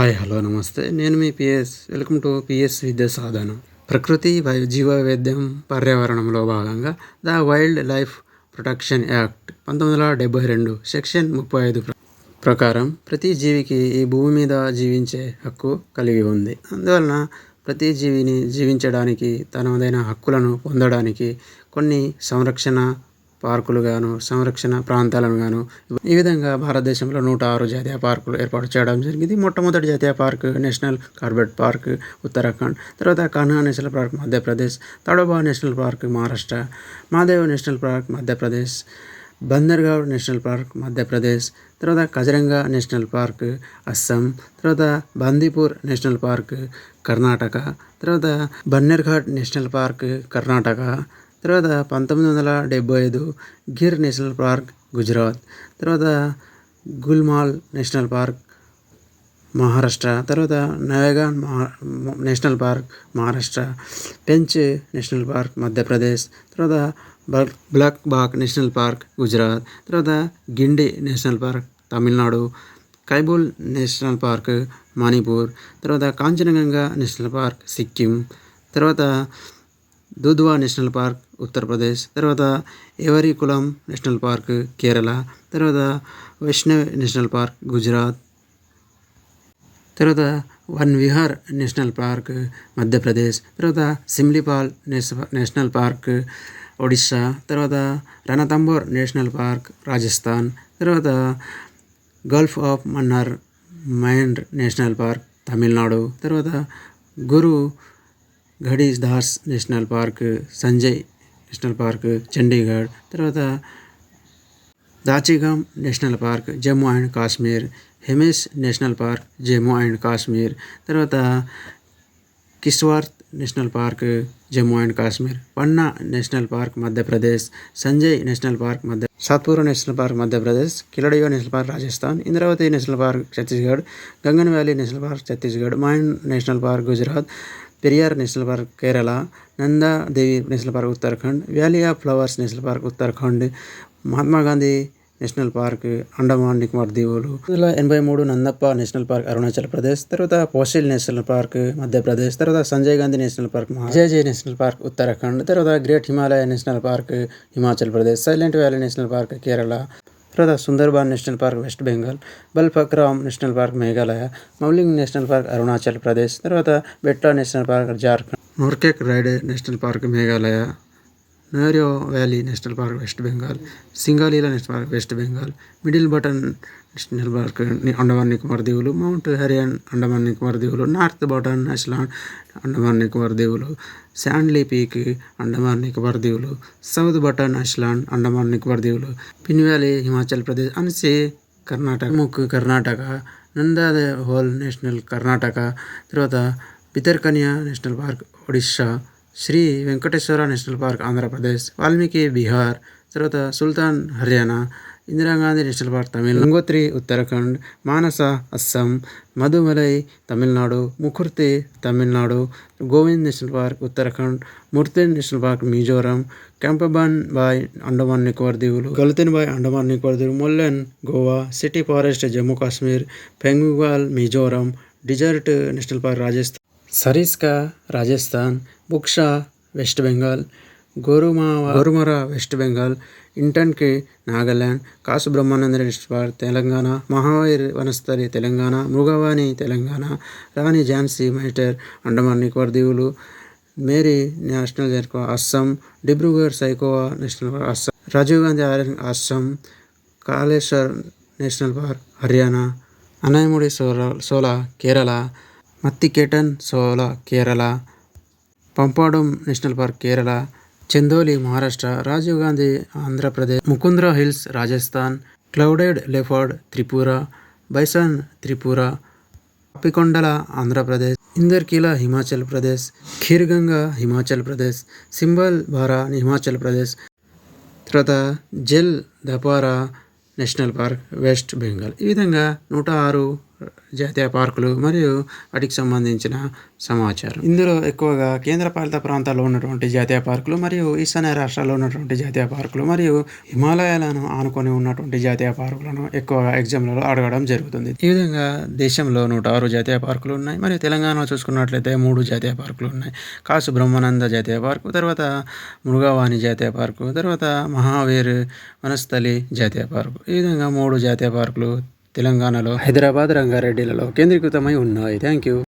Hi hello నమస్తే. నేను మీ PS welcome to PS Vidya Sadhana. ప్రకృతి వై జీవ వైద్యం పర్యావరణంలో భాగంగా the wild life protection act పంతొమ్మిది వందల డెబ్బై రెండు సెక్షన్ ముప్పై ఐదు ప్రకారం ప్రతి జీవికి ఈ భూమి మీద జీవించే హక్కు కలిగి ఉంది. అందువలన ప్రతి జీవిని జీవించడానికి తనదైన హక్కులను పొందడానికి కొన్ని సంరక్షణ పార్కులు గాను సంరక్షణ ప్రాంతాలను గాను ఈ విధంగా భారతదేశంలో నూట ఆరు జాతీయ పార్కులు ఏర్పాటు చేయడం జరిగింది. మొట్టమొదటి జాతీయ park national Corbett park Uttarakhand తర్వాత Kanha national park Madhya Pradesh Tadoba national park Maharashtra Madhav national park Madhya Pradesh Bandhavgarh national park Madhya Pradesh తర్వాత కజరంగా నేషనల్ పార్క్ అస్సాం తర్వాత బందీపూర్ నేషనల్ పార్క్ కర్ణాటక తర్వాత బన్నెర్ఘాట్ నేషనల్ పార్క్ కర్ణాటక తర్వాత పంతొమ్మిది వందల డెబ్బై ఐదు గిర్ నేషనల్ పార్క్ గుజరాత్. తర్వాత గుల్మాల్ నేషనల్ పార్క్ మహారాష్ట్ర. తర్వాత నవేగాన్ మహా national park Maharashtra. Pench national park Madhya Pradesh. తర్వాత బల్- black back national park Gujarat. తర్వాత Guindy national park Tamil Nadu. Keibul national park Manipur. తర్వాత కాంచనగంగా నేషనల్ పార్క్ సిక్కిం. తర్వాత దుద్వా నేషనల్ పార్క్ ఉత్తరప్రదేశ్ తర్వాత ఎవరికులం నేషనల్ పార్క్ కేరళ తర్వాత వైష్ణవ్ నేషనల్ పార్క్ గుజరాత్ తర్వాత వన్ విహార్ నేషనల్ పార్క్ మధ్యప్రదేశ్ తర్వాత Simlipal national park Odisha తర్వాత రణతంబోర్ నేషనల్ పార్క్ రాజస్థాన్ తర్వాత గల్ఫ్ ఆఫ్ మన్నార్ మైండ్ నేషనల్ పార్క్ తమిళనాడు తర్వాత Guru Ghasidas national park Sanjay national park Chandigarh తర్వాత Dachigam national park Jammu and Kashmir Hemis national park Jammu and Kashmir తర్వాత Kishtwar national park Jammu and Kashmir Panna national park Madhya Pradesh Sanjay national park Madhya Satpura national park Madhya Pradesh Keoladeo national park Rajasthan Indravati national park Chhattisgarh Kanger valley national park Chhattisgarh mind national park Gujarat Periyar national park Kerala Nanda Devi national park Uttarakhand valley of flowers national park Uttarakhand Mahatma Gandhi national park Andaman Nicobar దీవులు ఎనభై మూడు Namdapha national park Arunachal Pradesh తర్వాత fossil national park Madhya Pradesh తర్వాత Sanjay Gandhi national park జయజయ్ national park Uttarakhand తర్వాత great Himalaya national park Himachal Pradesh silent valley national park Kerala తర్వాత Sundarban national park west Bengal Balphakram national park Meghalaya Mouling national park Arunachal Pradesh తర్వాత Betla national park Jharkhand Nokrek ridge national park Meghalaya. Neora valley national park west Bengal Singalila national park west Bengal middle button national park ని- అండమాన్ నికోబార్ దీవులు mount Harriet Andaman Nicobar దీవులు north button island Andaman Nicobar దీవులు saddle peak Andaman Nicobar దీవులు south button island Andaman Nicobar దీవులు pin valley Himachal Pradesh Anshi Karnataka ముక్ కర్ణాటక నందా హోల్ national Karnataka తర్వాత Bhitarkanika national park Odisha Sri Venkateswara national park Andhra Pradesh Valmiki Bihar తర్వాత Sultan Haryana Indira Gandhi national park Tamil Gangotri Uttarakhand Manas Assam Mudumalai Tamil Nadu Mukurthi Tamil Nadu Govind national park Uttarakhand Murlen national park Mizoram Campbell bay Andaman Nicobar దీవులు Galathea bay Andaman Nicobar దీవులు Mollem Goa city forest Jammu Kashmir పెంగువాల్ Mizoram desert national park Rajasthan Sariska Rajasthan Buxa west Bengal Gorumara Gorumara west Bengal Intanki Nagaland Kasu Brahmananda national park Telangana Mahavir Vanasthali Telangana Mrugavani Telangana Rani Jhansi మైటర్ Andaman Nicobar దీవులు మేరీ national జర్కో Assam Dibrugarh Saikhowa national park Assam Rajiv Gandhi island Assam Kalesar national park Haryana Anamudi shola shola Kerala Mathikettan shola Kerala Pampadum national park Kerala Chandoli Maharashtra Rajiv Gandhi Andhra Pradesh Mukundra hills Rajasthan clouded leopard Tripura bison Tripura అప్పికొండల Andhra Pradesh Inderkilla Himachal Pradesh Kheerganga Himachal Pradesh Simbalbara Himachal Pradesh తర్వాత Jaldapara national park west Bengal. ఈ విధంగా నూట ఆరు జాతీయ పార్కులు మరియు వాటికి సంబంధించిన సమాచారం. ఇందులో ఎక్కువగా కేంద్రపాలిత ప్రాంతాల్లో ఉన్నటువంటి జాతీయ పార్కులు మరియు ఈశాన్య రాష్ట్రాల్లో ఉన్నటువంటి జాతీయ పార్కులు మరియు హిమాలయాలను ఆనుకొని ఉన్నటువంటి జాతీయ పార్కులను ఎక్కువగా ఎగ్జామ్లలో అడగడం జరుగుతుంది. ఈ విధంగా దేశంలో నూట ఆరు జాతీయ పార్కులు ఉన్నాయి మరియు తెలంగాణలో చూసుకున్నట్లయితే మూడు జాతీయ పార్కులు ఉన్నాయి. కాసు బ్రహ్మానంద జాతీయ పార్కు తర్వాత మృగవాణి జాతీయ పార్కు తర్వాత మహావీర్ వనస్థలి జాతీయ పార్కు. ఈ విధంగా మూడు జాతీయ పార్కులు తెలంగాణలో హైదరాబాద్ రంగారెడ్డిలలో కేంద్రీకృతమై ఉన్నాయి. Thank you.